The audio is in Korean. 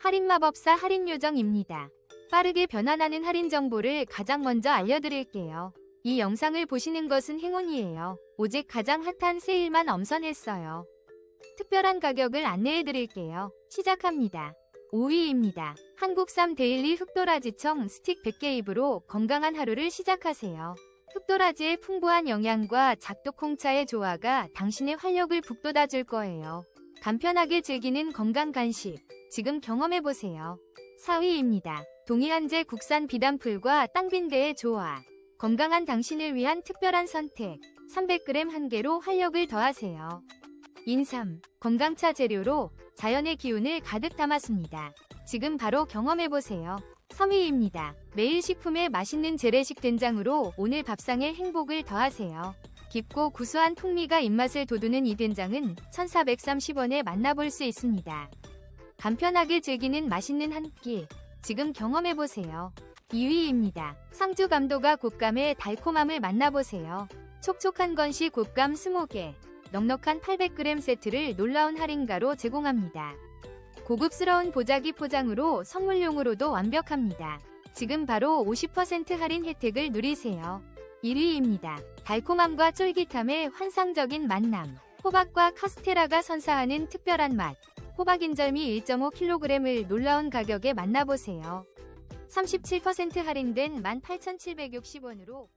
할인마법사 할인요정입니다. 빠르게 변환하는 할인 정보를 가장 먼저 알려드릴게요. 이 영상을 보시는 것은 행운이에요. 오직 가장 핫한 세일만 엄선했어요. 특별한 가격을 안내해드릴게요. 시작합니다. 5위입니다. 한국삼 데일리 흑도라지청 스틱 100개 입으로 건강한 하루를 시작하세요. 흑도라지의 풍부한 영양과 작독 홍차의 조화가 당신의 활력을 북돋아줄 거예요. 간편하게 즐기는 건강 간식. 지금 경험해보세요. 4위입니다. 동해안제 국산 비단풀과 땅빈대의 조화. 건강한 당신을 위한 특별한 선택. 300g 한 개로 활력을 더하세요. 인삼, 건강차 재료로 자연의 기운을 가득 담았습니다. 지금 바로 경험해보세요. 3위입니다. 매일 식품에 맛있는 재래식 된장으로 오늘 밥상에 행복을 더하세요. 깊고 구수한 풍미가 입맛을 돋우는 이 된장은 1430원에 만나볼 수 있습니다. 간편하게 즐기는 맛있는 한 끼. 지금 경험해보세요. 2위입니다. 상주 감도가 곶감의 달콤함을 만나보세요. 촉촉한 건시 곶감 20개, 넉넉한 800g 세트를 놀라운 할인가로 제공합니다. 고급스러운 보자기 포장으로 선물용으로도 완벽합니다. 지금 바로 50% 할인 혜택을 누리세요. 1위입니다. 달콤함과 쫄깃함의 환상적인 만남. 호박과 카스테라가 선사하는 특별한 맛. 호박 인절미 1.5kg을 놀라운 가격에 만나보세요. 37% 할인된 18,760원으로